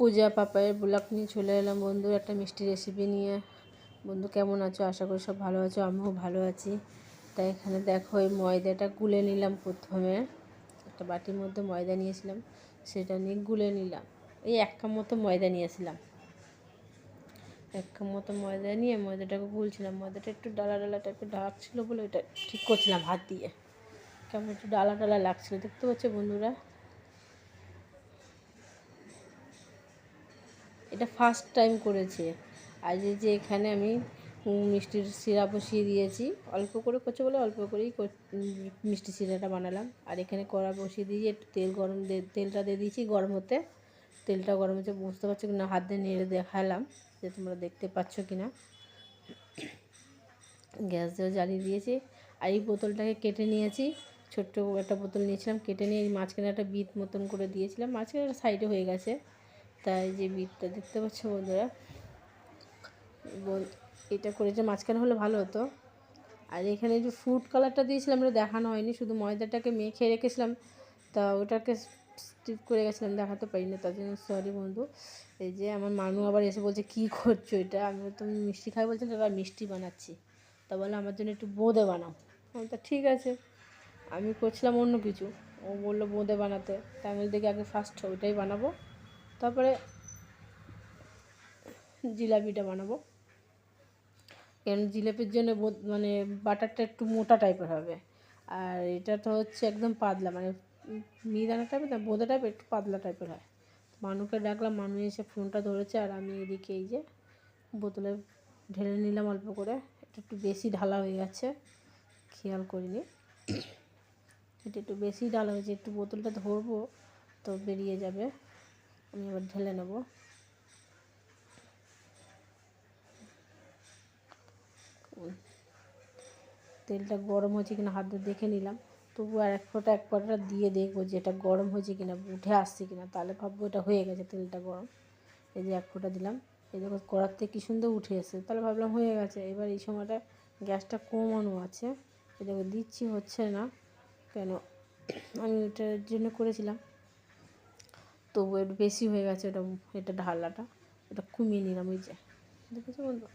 পূজা পাপায়ের blog নিয়ে চলে এলাম। বন্ধু, একটা মিষ্টি রেসিপি নিয়ে। বন্ধু, কেমন আছো? আশা করি সব ভালো আছো, আমিও ভালো আছি। তাই এখানে দেখো, এই ময়দাটা গুলে নিলাম প্রথমে। একটা বাটির মধ্যে ময়দা নিয়েছিলাম, সেটা নিয়ে গুলে নিলাম। এই এক কাপ মতো ময়দা নিয়েছিলাম। এক কাপ মতো ময়দা নিয়ে ময়দাটাকে গুলছিলাম। ময়দাটা একটু ডালা ডালা টাইপের ডাক ছিল বলে ওইটা ঠিক করছিলাম হাত দিয়ে। কেমন একটু ডালা ডালা লাগছিল, দেখতে পাচ্ছ বন্ধুরা? এটা ফার্স্ট টাইম করেছে। আর যে এখানে আমি মিষ্টির সিরা বসিয়ে দিয়েছি। অল্প করে করছে বলে অল্প করেই মিষ্টি সিরাটা বানালাম। আর এখানে কড়া বসিয়ে দিয়ে একটু তেল গরম তেলটা দিয়ে দিয়েছি গরম হতে। তেলটা গরম হচ্ছে বুঝতে পারছ কি না হাত দিয়ে নেড়ে দেখালাম যে তোমরা দেখতে পাচ্ছ কি না গ্যাস দিয়ে জ্বালিয়ে দিয়েছি। আর এই বোতলটাকে কেটে নিয়েছি। ছোট্ট একটা বোতল নিয়েছিলাম, কেটে নিয়ে মাঝখানে একটা বিট মতন করে দিয়েছিলাম। মাঝখানে একটা সাইডে হয়ে গেছে। তাই যে বিটটা দেখতে পাচ্ছ বন্ধুরা এটা করেছে মাঝখানে হলে ভালো হতো। আর এখানে যে ফুড কালারটা দিয়েছিলাম ওটা দেখানো হয়নি, শুধু ময়দাটাকে মেখে রেখেছিলাম, তা ওটাকে স্টিপ করে গেছিলাম, দেখাতে পারিনি, তার জন্য সরি বন্ধু। এই যে আমার মানু আবার এসে বলছে, কী করছ এটা? আমি তুমি মিষ্টি খাই বলছি দাদা মিষ্টি বানাচ্ছি। তা বলে, আমার জন্য একটু বোঁদে বানাও। তা ঠিক আছে। আমি করছিলাম অন্য কিছু। ও বলল, বোঁদে বানাতে। তা আমি দেখি আগে ফার্স্ট ওইটাই বানাবো। তারপরে জিলাপিটা বানাবো। কারণ জিলাপির জন্য মানে বাটারটা একটু মোটা টাইপের হবে। আর এটা তো হচ্ছে একদম পাতলা মানে মিহিদানা টাইপের না, বোঁদে টাইপের একটু পাতলা টাইপের হয়। মানুকে ডাকলাম মানু এসে ফোনটা ধরেছে, আর আমি এদিকে এই যে বোতলে ঢেলে নিলাম অল্প করে। এটা একটু বেশি ঢালা হয়ে গেছে, খেয়াল করিনি। এটা একটু বেশি ঢালা হয়েছে, একটু বোতলটা ধরবো তো বেরিয়ে যাবে। আমি এবার ঢেলে নেব। তেলটা গরম হয়েছে কিনা হাত দিয়ে দেখে নিলাম। তবু আর এক ফোঁটা এক ফোঁটা দিয়ে দেখব যে এটা গরম হয়েছে কিনা, উঠে আসছে কিনা। তাহলে ভাববো এটা হয়ে গেছে তেলটা গরম। এই যে এক ফোঁটা দিলাম। এই দেখো কড়ার থেকে কী সুন্দর উঠে এসে তাহলে ভাবলাম হয়ে গেছে। এবার এই সময়টা গ্যাসটা কমানো আছে। এই দেখো দিচ্ছি হচ্ছে না। কেন? আমি ওটার জন্য করেছিলাম। তবু একটু বেশি হয়ে গেছে এটা এটা ঢালাটা। এটা কমিয়ে নিলাম ওই যে। দেখেছ বন্ধু?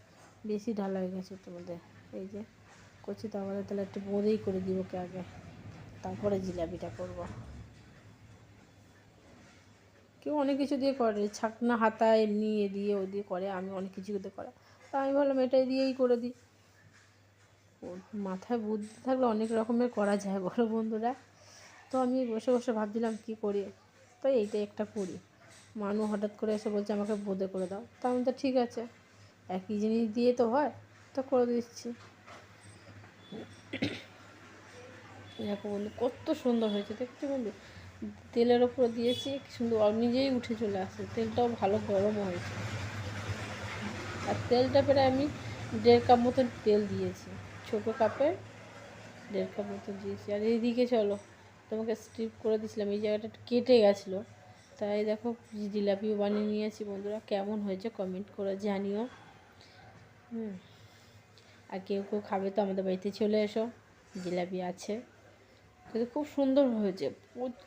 বেশি ঢালা হয়ে গেছে তোমাদের এই যে, করছি তাহলে তাহলে একটু বোঁদেই করে দিব ওকে আগে। তারপরে জিলাপিটা করব। কেউ অনেক কিছু দিয়ে করে ছাকনা হাতা এমনি এ দিয়ে ও দিয়ে করে, আমি অনেক কিছু দিয়ে করে। তা আমি ভাবলাম এটাই দিয়েই করে দিই। মাথায় বুদ্ধি থাকলে অনেক রকমের করা যায়, বলো বন্ধুরা। তো আমি বসে বসে ভাবছিলাম কী করি? তো এইটাই একটা করি। মানু হঠাৎ করে এসে বলছে, আমাকে বোঁদে করে দাও। তা আমি তো ঠিক আছে। একই জিনিস দিয়ে তো হয়, তো করে দিচ্ছি। দেখো বন্ধু, কত সুন্দর হয়েছে, দেখতে বন্ধু। তেলের ওপরে দিয়েছি, কি সুন্দর নিজেই উঠে চলে আসছে। তেলটাও ভালো গরমও হয়েছে। আর তেলটা প্রায় আমি দেড় কাপ মতন তেল দিয়েছি। ছোটো কাপে দেড় কাপ মতন দিয়েছি। আর এইদিকে চলো। তোমাকে স্ট্রিপ করে দিয়েছিলাম। এই জায়গাটা কেটে গেছিল। তাই দেখো জিলাপিও বানিয়ে নিয়েছি বন্ধুরা, কেমন হয়েছে কমেন্ট করে জানিও। হুম। আর কেউ কেউ খাবে তো আমাদের বাড়িতে চলে এসো। জিলাপি আছে। কিন্তু খুব সুন্দর হয়েছে।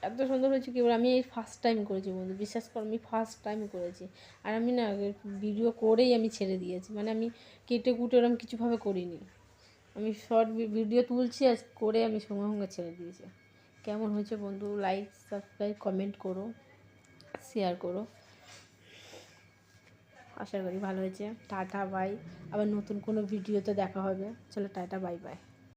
এত সুন্দর হয়েছে কি আমি এই ফার্স্ট টাইম করেছি বন্ধু। বিশ্বাস করো, আমি ফার্স্ট টাইম করেছি। আর আমি না ভিডিও করেই আমি ছেড়ে দিয়েছি। মানে আমি কেটে কুটে ওরম কিছুভাবে করিনি। আমি শর্ট ভিডিও তুলছি আর করে আমি সঙ্গে সঙ্গে ছেড়ে দিয়েছি। কেমন হয়েছে বন্ধু? লাইক সাবস্ক্রাইব কমেন্ট করো শেয়ার করো। আশা করি ভালো হয়েছে। টাটা বাই আবার নতুন কোনো ভিডিওতে দেখা হবে। চলো, টাটা বাই বাই